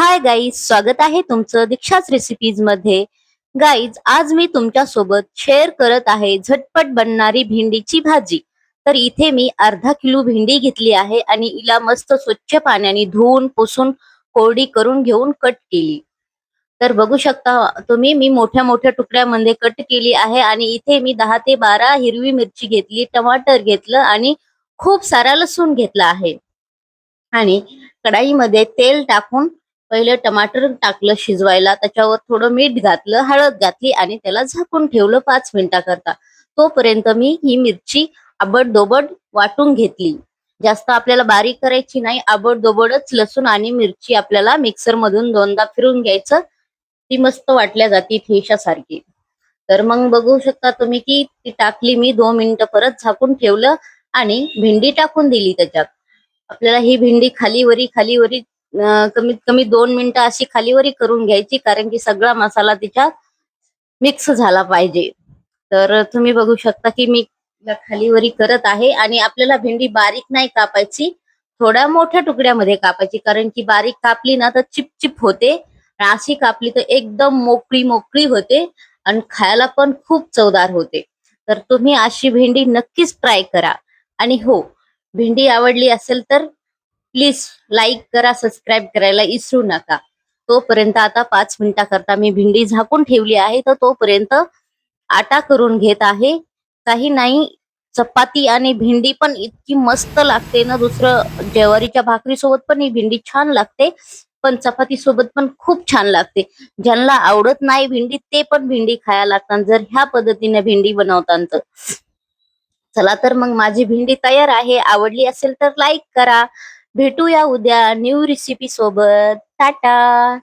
Hi guys स्वागत आहे तुमचं दीक्षाच रेसिपीजमध्ये. गाईज आज मी तुमच्यासोबत शेअर करत आहे झटपट बनणारी भेंडीची भाजी. तर इथे मी अर्धा किलो भेंडी घेतली आहे आणि हिला मस्त स्वच्छ पाण्याने धुवून पुसून कोरडी करून घेऊन कट केली. तर बघू शकता तुम्ही मी मोठ्या मोठ्या तुकड्यामध्ये कट केली आहे आणि इथे मी दहा ते बारा हिरवी मिरची घेतली टमाटर घेतलं आणि खूप सारा लसूण घेतला आहे. आणि कढाईमध्ये तेल टाकून पहिलं टमाटर टाकलं शिजवायला त्याच्यावर थोडं मीठ घातलं हळद घातली आणि त्याला झाकून ठेवलं पाच मिनिटाकरता. तोपर्यंत मी ही मिरची आबडदोबड वाटून घेतली. जास्त आपल्याला बारीक करायची नाही आबडदोबडच लसूण आणि मिरची आपल्याला मिक्सर मधून दोनदा फिरून घ्यायचं. ती मस्त वाटल्या जाते ठेशासारखी. तर मग बघू शकता तुम्ही की ती टाकली मी दोन मिनिटं परत झाकून ठेवलं आणि भेंडी टाकून दिली त्याच्यात. आपल्याला ही भेंडी खालीवरी खालीवरी वरी कमीत कमी दोन मिनिटं अशी खालीवरी करून घ्यायची कारण की सगळा मसाला तिच्यात मिक्स झाला पाहिजे. तर तुम्ही बघू शकता की मी खालीवरी करत आहे आणि आपल्याला भेंडी बारीक नाही कापायची थोड्या मोठ्या तुकड्यामध्ये कापायची कारण की बारीक कापली ना तर चिपचिप होते. अशी कापली तर एकदम मोकळी मोकळी होते आणि खायला पण खूप चवदार होते. तर तुम्ही अशी भेंडी नक्कीच ट्राय करा. आणि हो भेंडी आवडली असेल तर प्लीज लाईक करा सबस्क्राईब करायला इसरू नका. तोपर्यंत आता पाच मिनिटाकरता मी भिंडी झाकून ठेवली आहे तर तोपर्यंत आटा करून घेत आहे. काही नाही चपाती आणि भेंडी पण इतकी मस्त लागते ना दुसरं ज्वारीच्या भाकरी सोबत पण ही भेंडी छान लागते पण चपाती सोबत पण खूप छान लागते. ज्यांना आवडत नाही भेंडी ते पण भेंडी खायला लागतात जर ह्या पद्धतीने भेंडी बनवतात. तर चला तर मग माझी भेंडी तयार आहे आवडली असेल तर लाईक करा. भेटूया उद्या न्यू रेसिपी सोबत. टाटा!